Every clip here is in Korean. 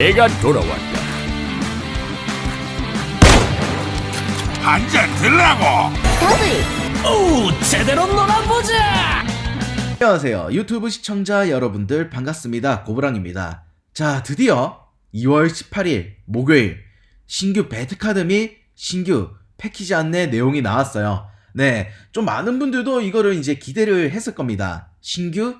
내가 돌아왔다. 한잔 들라고 오, 제대로 놀아보자! 안녕하세요. 유튜브 시청자 여러분들 반갑습니다. 고브랑입니다. 자, 드디어 2월 18일 목요일 신규 배트카드 및 신규 패키지 안내 내용이 나왔어요. 네, 좀 많은 분들도 이거를 이제 기대를 했을 겁니다. 신규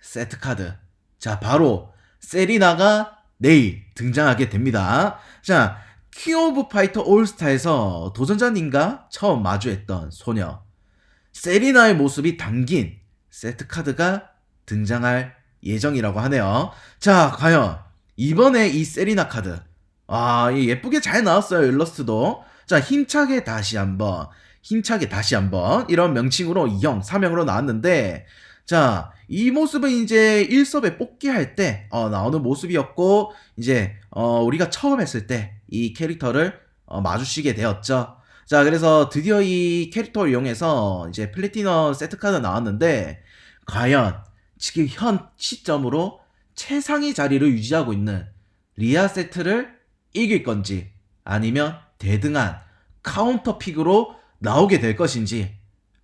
세트카드. 자, 바로 세리나가 내일 등장하게 됩니다. 자, 키 오브 파이터 올스타에서 도전자님과 처음 마주했던 소녀. 세리나의 모습이 담긴 세트 카드가 등장할 예정이라고 하네요. 자, 과연 이번에 이 세리나 카드. 아, 이 예쁘게 잘 나왔어요, 일러스트도. 자, 힘차게 다시 한번, 힘차게 다시 한번, 이런 명칭으로 2형, 3형으로 나왔는데, 자, 이 모습은 이제 1섭에 뽑기 할 때, 어, 나오는 모습이었고, 이제, 어, 우리가 처음 했을 때 이 캐릭터를 어, 마주치게 되었죠. 자, 그래서 드디어 이 캐릭터를 이용해서 이제 플래티넘 세트카드 나왔는데, 과연 지금 현 시점으로 최상위 자리를 유지하고 있는 리아 세트를 이길 건지, 아니면 대등한 카운터 픽으로 나오게 될 것인지,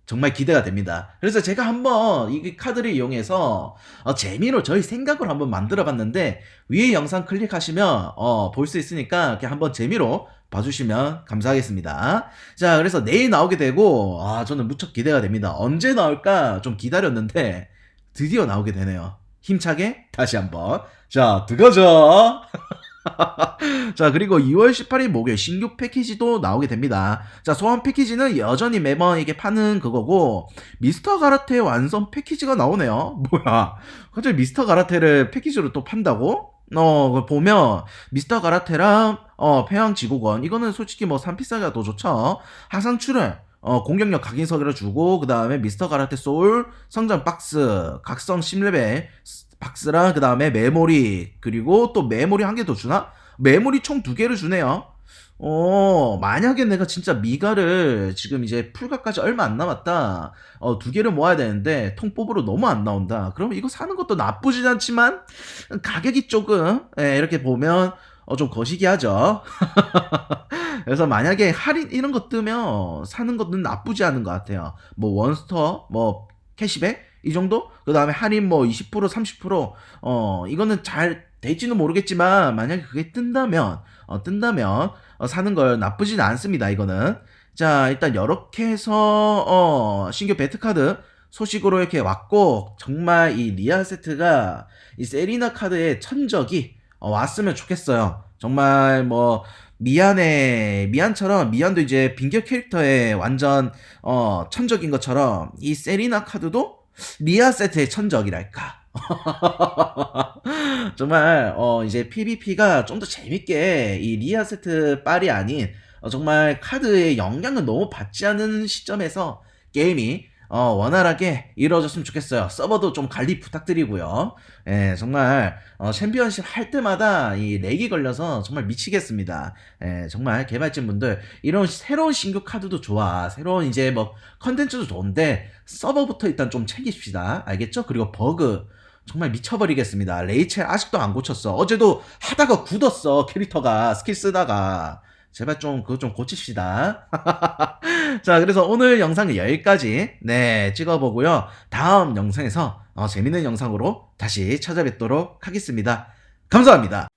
정말 기대가 됩니다. 그래서 제가 한번 이 카드를 이용해서 어, 재미로 저희 생각을 한번 만들어 봤는데 위에 영상 클릭하시면 어, 볼 수 있으니까 이렇게 한번 재미로 봐주시면 감사하겠습니다. 자, 그래서 내일 나오게 되고 아 저는 무척 기대가 됩니다. 언제 나올까 좀 기다렸는데 드디어 나오게 되네요. 힘차게 다시 한번 자 들어가죠. 자, 그리고 2월 18일 목요일 신규 패키지도 나오게 됩니다. 자, 소환 패키지는 여전히 매번 이게 파는 그거고, 미스터 가라테 완성 패키지가 나오네요. 뭐야. 갑자기 미스터 가라테를 패키지로 또 판다고? 어, 그걸 보면, 미스터 가라테랑, 어, 폐왕 지구권. 이거는 솔직히 뭐, 산피사가 더 좋죠. 항상 출혈. 어, 공격력 각인석을 주고, 그 다음에 미스터 가라테 소울, 성장 박스, 각성 10레벨, 박스랑 그 다음에 메모리 그리고 또 메모리 한 개 더 주나? 메모리 총 두 개를 주네요. 어 만약에 내가 진짜 미가를 지금 이제 풀가까지 얼마 안 남았다. 어 두 개를 모아야 되는데 통뽑으로 너무 안 나온다. 그러면 이거 사는 것도 나쁘진 않지만 가격이 조금 예, 이렇게 보면 어 좀 거시기 하죠. 그래서 만약에 할인 이런 거 뜨면 사는 것도 나쁘지 않은 것 같아요. 뭐 원스터 뭐 캐시백 이 정도? 그 다음에 할인 뭐 20% 30% 어, 이거는 잘 될지는 모르겠지만, 만약에 그게 뜬다면, 어, 뜬다면, 어, 사는 걸 나쁘진 않습니다, 이거는. 자, 일단 이렇게 해서, 어, 신규 배트 카드 소식으로 이렇게 왔고, 정말 이 리아 세트가 이 세리나 카드의 천적이 어, 왔으면 좋겠어요. 정말 뭐, 미안해 미안처럼 미안도 이제 빙결 캐릭터의 완전 어 천적인 것처럼 이 세리나 카드도 리아 세트의 천적이랄까. 정말 어 이제 PVP가 좀 더 재밌게 이 리아 세트 빨이 아닌 어, 정말 카드의 영향을 너무 받지 않은 시점에서 게임이 어, 원활하게 이루어졌으면 좋겠어요. 서버도 좀 관리 부탁드리고요. 예, 정말 어, 챔피언십 할 때마다 이 렉이 걸려서 정말 미치겠습니다. 예, 정말 개발진 분들 이런 새로운 신규 카드도 좋아. 새로운 이제 뭐 컨텐츠도 좋은데 서버부터 일단 좀 챙깁시다. 알겠죠? 그리고 버그 정말 미쳐버리겠습니다. 레이첼 아직도 안 고쳤어. 어제도 하다가 굳었어. 캐릭터가 스킬 쓰다가. 제발 좀 그거 좀 고칩시다. 자, 그래서 오늘 영상은 여기까지 네 찍어보고요. 다음 영상에서 어, 재밌는 영상으로 다시 찾아뵙도록 하겠습니다. 감사합니다.